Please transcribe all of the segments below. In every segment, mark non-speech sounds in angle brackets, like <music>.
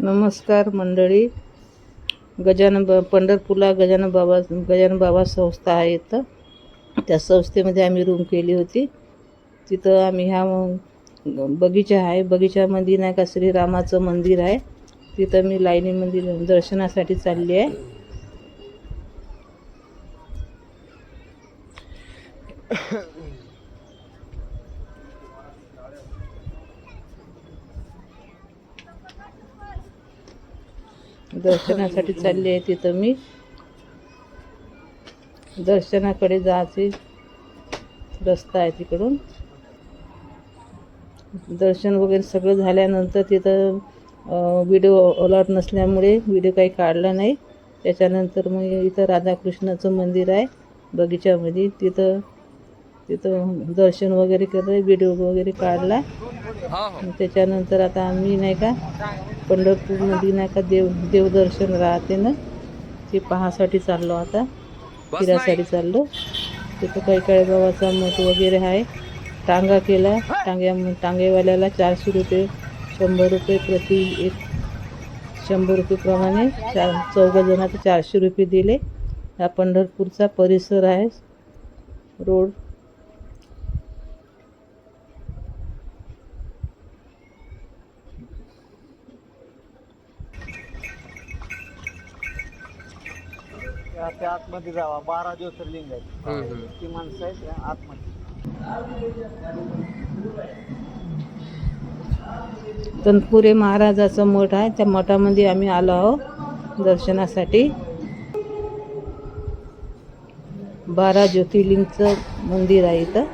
नमस्कार मंडळी. गजानन ब पंढरपूरला गजानन बाबा गजानन बाबा संस्था आहे इथं. त्या संस्थेमध्ये आम्ही रूम केली होती. तिथं आम्ही ह्या बगीचा आहे. बगीच्यामध्ये नाही का श्रीरामाचं मंदिर आहे. तिथं मी लाईनीमध्ये दर्शनासाठी चालली आहे. <coughs> <coughs> दर्शनासाठी चालली आहे तिथं मी. दर्शनाकडे जायचे रस्ता आहे तिकडून. दर्शन वगैरे सगळं झाल्यानंतर तिथं व्हिडिओ अलॉट नसल्यामुळे व्हिडिओ काही काढला नाही. त्याच्यानंतर मग इथं राधाकृष्णाचं मंदिर आहे बगीच्यामध्ये. तिथं तिथं दर्शन वगैरे केलं व्हिडिओ वगैरे काढला. मग त्याच्यानंतर आता आम्ही नाही का पंढरपूरमध्ये नाही का देव देवदर्शन राहते ना ते पाहासाठी चाललो आता फिरासाठी चाललो. तिथं काही काही गावाचा मठ वगैरे आहे. टांगा केला. टांग्या टांगेवाल्याला चारशे रुपये शंभर रुपये प्रति एक शंभर रुपयेप्रमाणे चार चौघा जणांचे चारशे रुपये दिले. हा पंढरपूरचा परिसर आहे. रोड त्या त्या आतमध्ये जावा. बारा ज्योतिर्लिंग आहेत. ती माणसं आहेत आतमध्ये. तनपुरे महाराजाचं मठ आहे. त्या मठामध्ये आम्ही आलो आहो दर्शनासाठी. बारा ज्योतिर्लिंगचं मंदिर आहे इथं.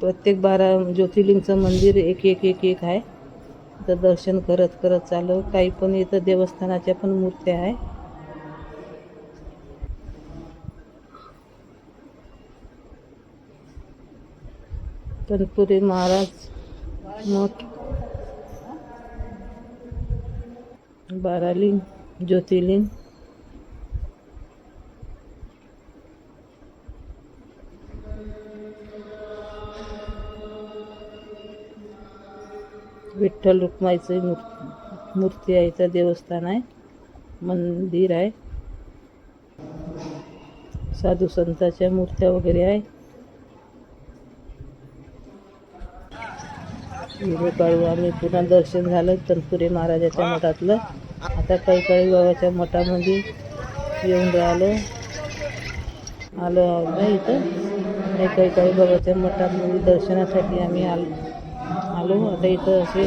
प्रत्येक बारा ज्योतिर्लिंगचं मंदिर एक एक एक एक आहे. इथं दर्शन करत करत चालू काही पण इथं देवस्थानाच्या पण मूर्त्या आहे. तनपुरे महाराज मठ बारालिंग ज्योतिर्लिंग. विठ्ठल रुक्माईचं मूर् मूर्ती आहे इथं देवस्थान आहे मंदिर आहे. साधू संतांच्या मूर्त्या वगैरे आहे. व्हिडिओ काढू आम्ही पुन्हा दर्शन झालं तनपुरे महाराजाच्या मठातलं. आता काही काही बाबाच्या मठामध्ये येऊन राहिलो. आलो आहोत ना इथं. आणि काही काही बाबाच्या मठामध्ये दर्शनासाठी आम्ही आलो. आलो आता इथं असे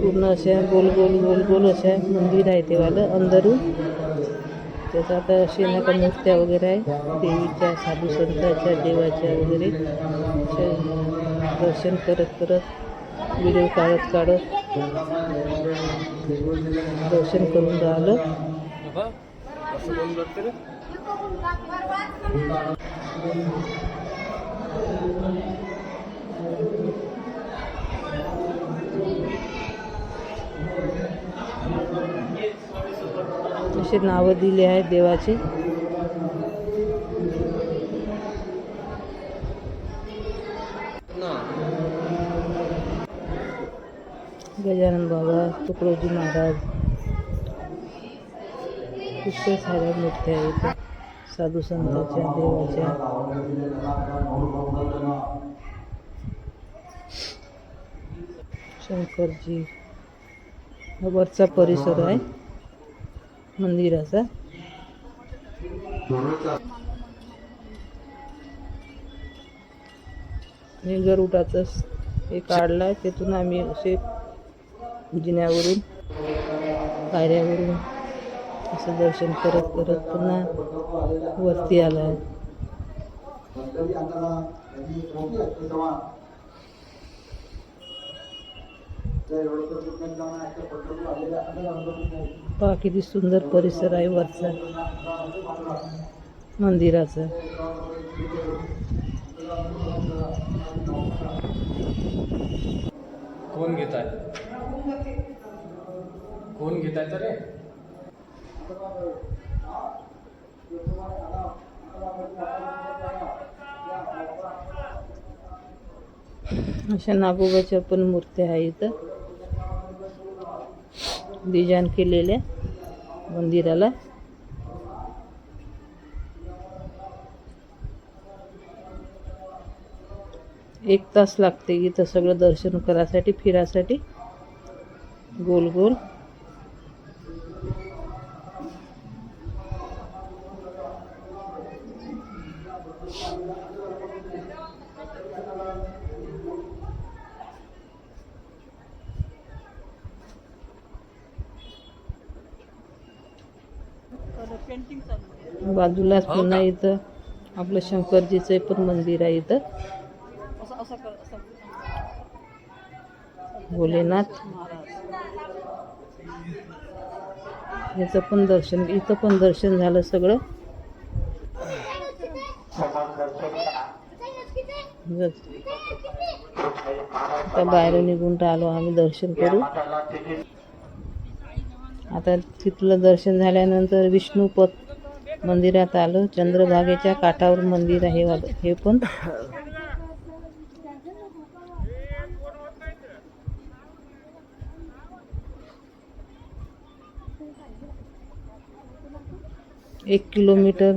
पूर्ण अशा गोल गोल गोल गोल असे मंदिर आहे तेवालं अंदरून. त्याचं आता असे ना का मूर्त्या वगैरे आहे. देवीच्या साधू संतांच्या देवाच्या वगैरे. दर्शन करत करत व्हिडिओ काढत काढत दर्शन करून राहिलं. असे नावं दिले आहेत देवाचे. गजानन बाबा तुकडोजी महाराज. पुष्कळ साऱ्या मूर्त्या आहेत. साधू संतांच्या देवाच्या. शंकरजी वरचा परिसर आहे. मंदिराचा मी गरुडाचं हे काढला तिथून आम्ही असे जिन्यावरून पायऱ्यावरून असं दर्शन करत करत पुन्हा वरती आला आहे पहा किती सुंदर परिसर आहे वरचा. मंदिराचा. कोण घेत आहे कोण घेत आहे तर? रे अशा नागोबाच्या पण मूर्त्या आहे इथं डिझाईन केलेल्या मंदिराला. एक तास लागते इथं सगळं दर्शन करायसाठी फिरायसाठी. गोल गोल. बाजूलाच पुन्हा इथं आपलं शंकरजीचं पण मंदिर आहे इथं. भोलेनाथ. याचं पण दर्शन इथं पण दर्शन झालं सगळं. आता बाहेर निघून राहिलो आम्ही दर्शन करू. आता तिथलं दर्शन झाल्यानंतर विष्णूपत मंदिरात आलो. चंद्रभागेच्या काठावर मंदिर आहे. हे पण एक किलोमीटर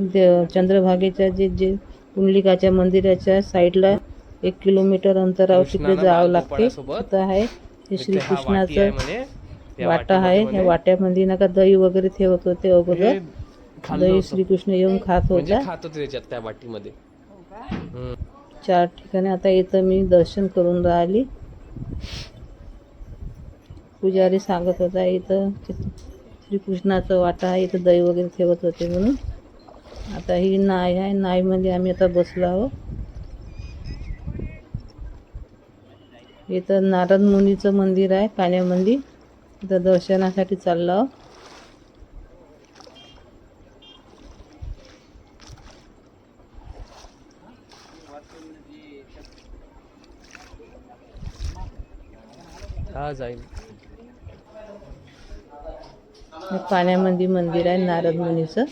चंद्रभागेच्या जे जे कुंडलिकाच्या मंदिराच्या साईडला एक किलोमीटर अंतरावर तिकडे कृष्णानं जावं लागते. तिथं आहे. हे इथे वाटी आहे श्रीकृष्णाचं. या वाटा आहे. म्हणे. वाट्यामध्ये नका दही वगैरे ठेवत होते अगोदर. खाल्लं दही होतं. श्रीकृष्ण येऊन खात म्हणजे होता खात होते त्याच्यात त्या वाटीमध्ये. हम्म. चार ठिकाणी आता इथं मी दर्शन करून राहिली. पुजारी सांगत होता इथं श्रीकृष्णाचं वाटा आहे इथं दही वगैरे ठेवत होते म्हणून. आता ही नाय आहे नाईमध्ये आम्ही आता बसलो आहोत. इथं नारद मुनीचं मंदिर आहे पाण्यामध्ये इथं दर्शनासाठी चाललो आहोत. हा जाईल. पाण्यामध्ये मंदिर आहे नारद मुनीचं.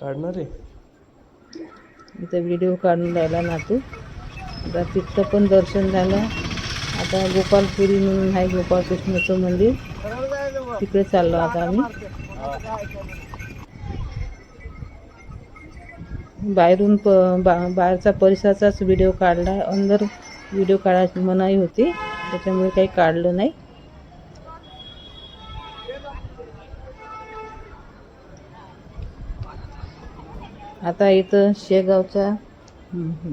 काढणार आहे. इथं व्हिडिओ काढून राहिला नातू. आता तिथं पण दर्शन झालं. आता गोपालपुरी म्हणून आहे गोपाळकृष्णाचं मंदिर. तिकडे चाललो आता आम्ही. बाहेरून प बा बाहेरचा परिसराचाच व्हिडिओ काढला. अंदर व्हिडिओ काढायची मनाई होती. त्याच्यामुळे काही काढलं नाही. आता इथं शेगावच्या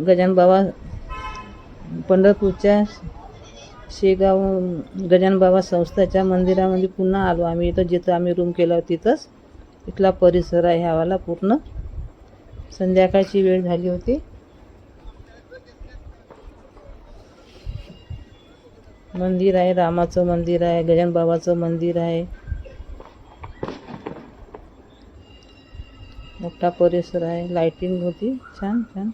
गजान बाबा पंढरपूरच्या शेगाव गजानबाबा बाबा मंदिरामध्ये पुन्हा आलो आम्ही. इथं जिथं आम्ही रूम केला तिथंच. इथला परिसर आहे ह्यावाला पूर्ण. संध्याकाळची वेळ झाली होती. मंदिर आहे रामाचं मंदिर आहे गजान बाबाचं मंदिर आहे. मोठा परिसर आहे लाइटिंग होती छान छान.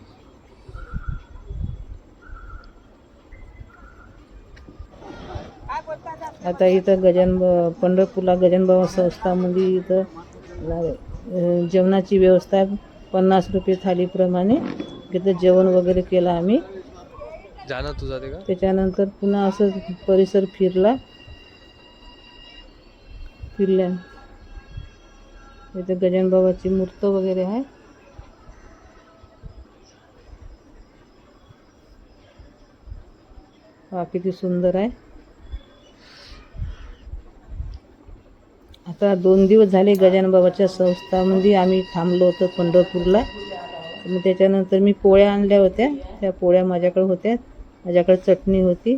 आता इथं गजान पंढरपूरला गजान बाबा संस्थामध्ये इथं जेवणाची व्यवस्था आहे पन्नास रुपये थालीप्रमाणे इथं जेवण वगैरे केलं आम्ही. जाणार तुझा ते का? त्याच्यानंतर पुन्हा असं परिसर फिरला. फिरल्या. इथं गजानन बाबाची मूर्त वगैरे आहे. हा किती सुंदर आहे. आता दोन दिवस झाले गजानन बाबाच्या संस्थामध्ये आम्ही थांबलो होतो पंढरपूरला. मग त्याच्यानंतर मी पोळ्या आणल्या होत्या. त्या पोळ्या माझ्याकडे होत्या. माझ्याकडे चटणी होती.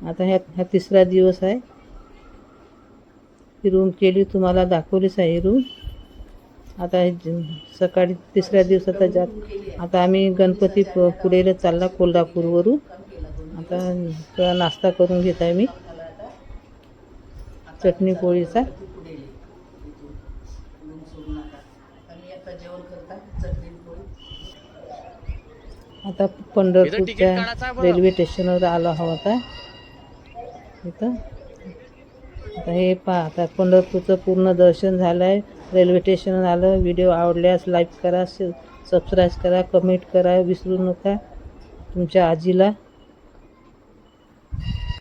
आता ह्या हा तिसरा दिवस आहे. ही रूम केली तुम्हाला दाखवलीच आहे ही रूम आता ज- सकाळी तिसऱ्या दिवसाचा जात आता आम्ही गणपती पुढेला चालला कोल्हापूरवरून. आता थोडा नाश्ता करून घेत आहे मी. चटणी पोळीचा. आता पंढरपूरच्या रेल्वे स्टेशनवर आलो आहोत आता. इथं. आता हे पहा आता पंढरपूरचं पूर्ण दर्शन झालं आहे रेल्वे स्टेशन आलं व्हिडिओ आवडल्यास लाईक करा सबस्क्राईब करा कमेंट करा विसरू नका. तुमच्या आजीला.